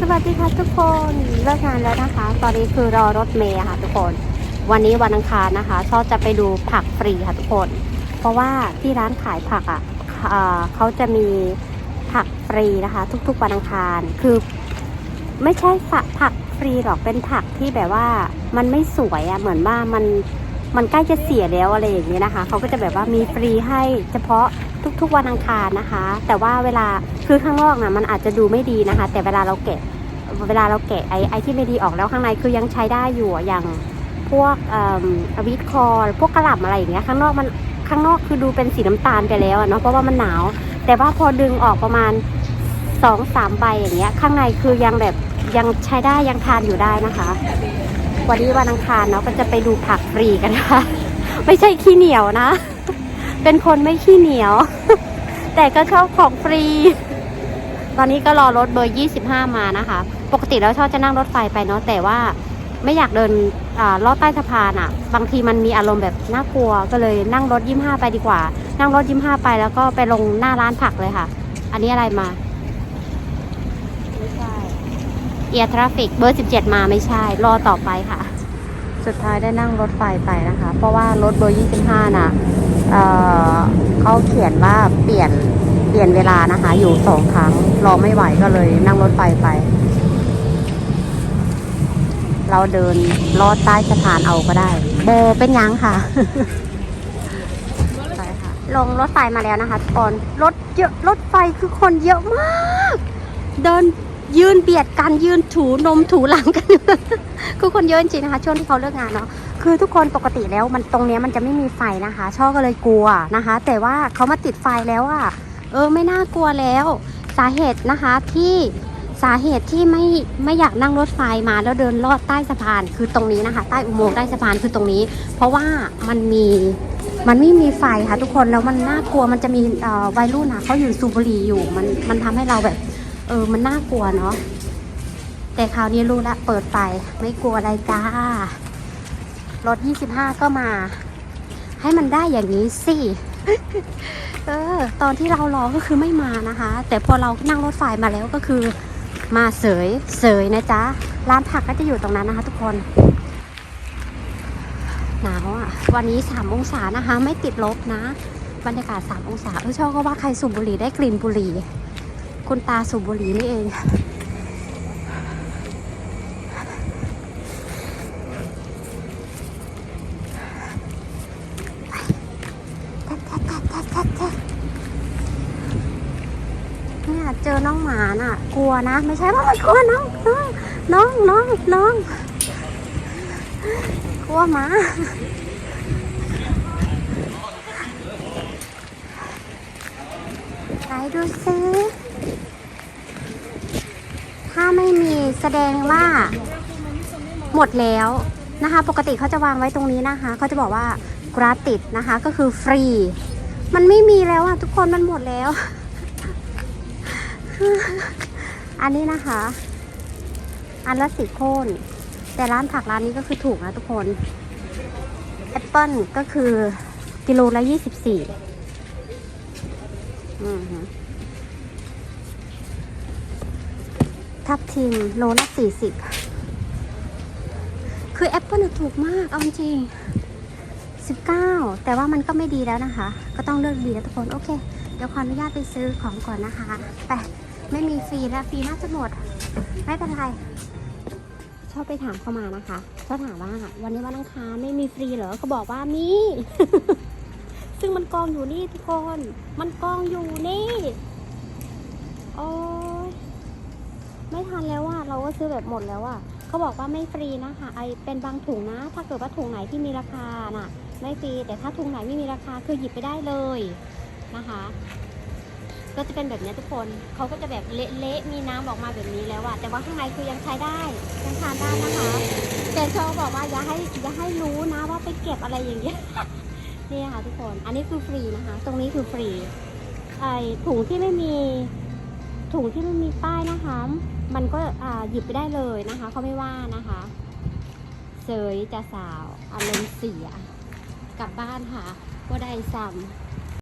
สวัสดีค่ะทุกคนเลิกงานแล้วนะคะ ตอนนี้คือรอรถเมล์ค่ะทุกคน วันนี้วันอังคารนะคะชอบจะไปดูผักฟรีค่ะทุกคน เพราะว่าที่ร้านขายผักอะเอ่อเขาจะมีผักฟรีนะคะ ทุกๆวันอังคารคือ ไม่ใช่ผักผักฟรีหรอกเป็นผักที่แบบว่ามันไม่สวยอะ่ะเหมือนว่ามันมันใกล้จะเสียแล้วอะไรอย่างเงี้ยนะคะเขาก็จะแบบว่ามีฟรีให้เฉพาะ ทุกๆวันอังคารนะคะ แต่ว่าเวลาคือข้างนอกนะมันอาจจะดูไม่ดีนะคะ แต่เวลาเราแกะเวลาเราแกะไอ้ไอ้ที่ไม่ดีออกแล้วข้างในคือยังใช้ได้อยู่อย่างพวกอวิตคอร์พวกกระหล่ำอะไรอย่างเงี้ยข้างนอกมันข้างนอกคือดูเป็นสีน้ำตาลไปแล้วเนาะเพราะว่ามันหนาว แต่ว่าพอดึงออกประมาณสองสามใบอย่างเงี้ย ข้างในคือยังแบบยังใช้ได้ยังทานอยู่ได้นะคะ วันนี้วันอังคารเนาะก็จะไปดูผักฟรีกันนะคะไม่ใช่ขี้เหนียวนะ เป็นคนไม่ขี้เหนียว แต่ก็ชอบของฟรี ตอนนี้ก็รอรถเบอร์ 25 มานะคะ ปกติแล้วชอบจะนั่งรถไฟไปเนาะแต่ว่าไม่อยากเดินอ่าลอดใต้สะพานอะ่ะ บางทีมันมีอารมณ์แบบน่ากลัว ก็เลยนั่งรถ25ไปดีกว่า นั่งรถ25ไปแล้วก็ไปลงหน้าร้านผักเลยค่ะ อันนี้อะไรมา ไม่ใช่เอียร์ทราฟิกเบอร์17มาไม่ใช่ รอต่อไปค่ะ สุดท้ายได้นั่งรถไฟไปนะคะ เพราะว่ารถเบอร์ 25น่ะเเขาเขียนว่าเปลี่ยนเปลี่ยนเวลานะคะ อยู่สองครั้งรอไม่ไหวก็เลยนั่งรถไฟไป เราเดินลอดใต้สะพานเอาก็ได้โบเป็นยังค่ะไปค่ะลงรถไฟมาแล้วนะคะทุกคนรถเยอะรถไฟคือคนเยอะมาก เดิน ยืนเบียดกันยืนถูนมถูหลังกัน คือคนเยอะจริงนะคะช่วงที่เขาเลิกงานเนาะคือทุกคนปกติแล้วมันตรงเนี้ยมันจะไม่มีไฟนะคะ ช่อก็เลยกลัวนะคะ แต่ว่าเขามาติดไฟแล้วอะเออไม่น่ากลัวแล้ว สาเหตุนะคะที่สาเหตุที่ไม่ไม่อยากนั่งรถไฟมาแล้วเดินลอดใต้สะพาน คือตรงนี้นะคะ ใต้อุโมงค์ใต้สะพานคือตรงนี้ เพราะว่ามันมีมันไม่มีไฟค่ะทุกคนแล้วมันน่ากลัวมันจะมีเอ่อวัยรุ่นนะเขาอยู่สูบบุหรี่อยู่มันมันทำให้เราแบบ เออ มันน่ากลัวเนาะ แต่คราวนี้รู้ละ เปิดไฟไม่กลัวอะไรจ้า รถ 25 ก็มา ให้มันได้อย่างนี้สิ เออ ตอนที่เรารอก็คือไม่มานะคะ แต่พอเรานั่งรถไฟมาแล้วก็คือ มาเสย เสยนะจ๊ะ ร้านผักก็จะอยู่ตรงนั้นนะคะทุกคน หนาวอะ วันนี้ 3 องศานะคะ ไม่ติดลบนะ บรรยากาศ 3 องศาเออชอบก็ว่าใครสูบบุหรี่ได้กลิ่นบุหรี่ คุณตาสูบบุหรี่นี่เอง เนี่ยเจอน้องหมาน่ะ กลัวนะ ไม่ใช่ว่ามันกลัวน้องน้องน้องน้องกลัวหมาไหนดูซิถ้าไม่มี แสดงว่าหมดแล้วนะคะ ปกติเขาจะวางไว้ตรงนี้นะคะเขาจะบอกว่ากราติดนะคะก็คือฟรี มันไม่มีแล้วอะทุกคนมันหมดแล้ว อันนี้นะคะ อันละสิบโคนแต่ร้านผักร้านนี้ก็คือถูกนะทุกคนแอปเปิลก็คือกิโลละยี่สิบสี่ ทับทิมโลละสี่สิบคือแอปเปิลถูกมาก เอาจริงสิบเก้าแต่ว่ามันก็ไม่ดีแล้วนะคะ ก็ต้องเลือกดีนะทุกคน โอเค เดี๋ยวขออนุญาตไปซื้อของก่อนนะคะไปไม่มีฟรีแล้วฟรีน่าจะหมด ไม่เป็นไรชอบไปถามเข้ามานะคะเขาถามว่าวันนี้วันอังคารไม่มีฟรีเหรอเขาบอกว่ามี ซึ่งมันกองอยู่นี่ทุกคน มันกองอยู่นี่ โอ้ ไม่ทันแล้วอะเราก็ซื้อแบบหมดแล้วอะเขาบอกว่าไม่ฟรีนะคะไอเป็นบางถุงนะ ถ้าเกิดว่าถุงไหนที่มีราคาน่ะ ไม่ฟรีแต่ถ้าถุงไหนไม่มีราคาคือหยิบไปได้เลยนะคะ ก็จะเป็นแบบนี้ทุกคนเขาก็จะแบบเละๆมีน้ำออกมาแบบนี้แล้วอะแต่ว่าข้างในคือยังใช้ได้ยังทานได้นะคะแต่เขาบอกว่าอย่าให้อย่าให้รู้นะว่าไปเก็บอะไรอย่างเงี้ยนี่ค่ะทุกคน อันนี้คือฟรีนะคะ ตรงนี้คือฟรี ไอถุงที่ไม่มี ถุงที่ไม่มีป้ายนะคะ มันก็หยิบไปได้เลยนะคะเขาไม่ว่านะคะเสยจะสาวอารมณ์เสียกลับบ้านค่ะก็ได้ซ้ำ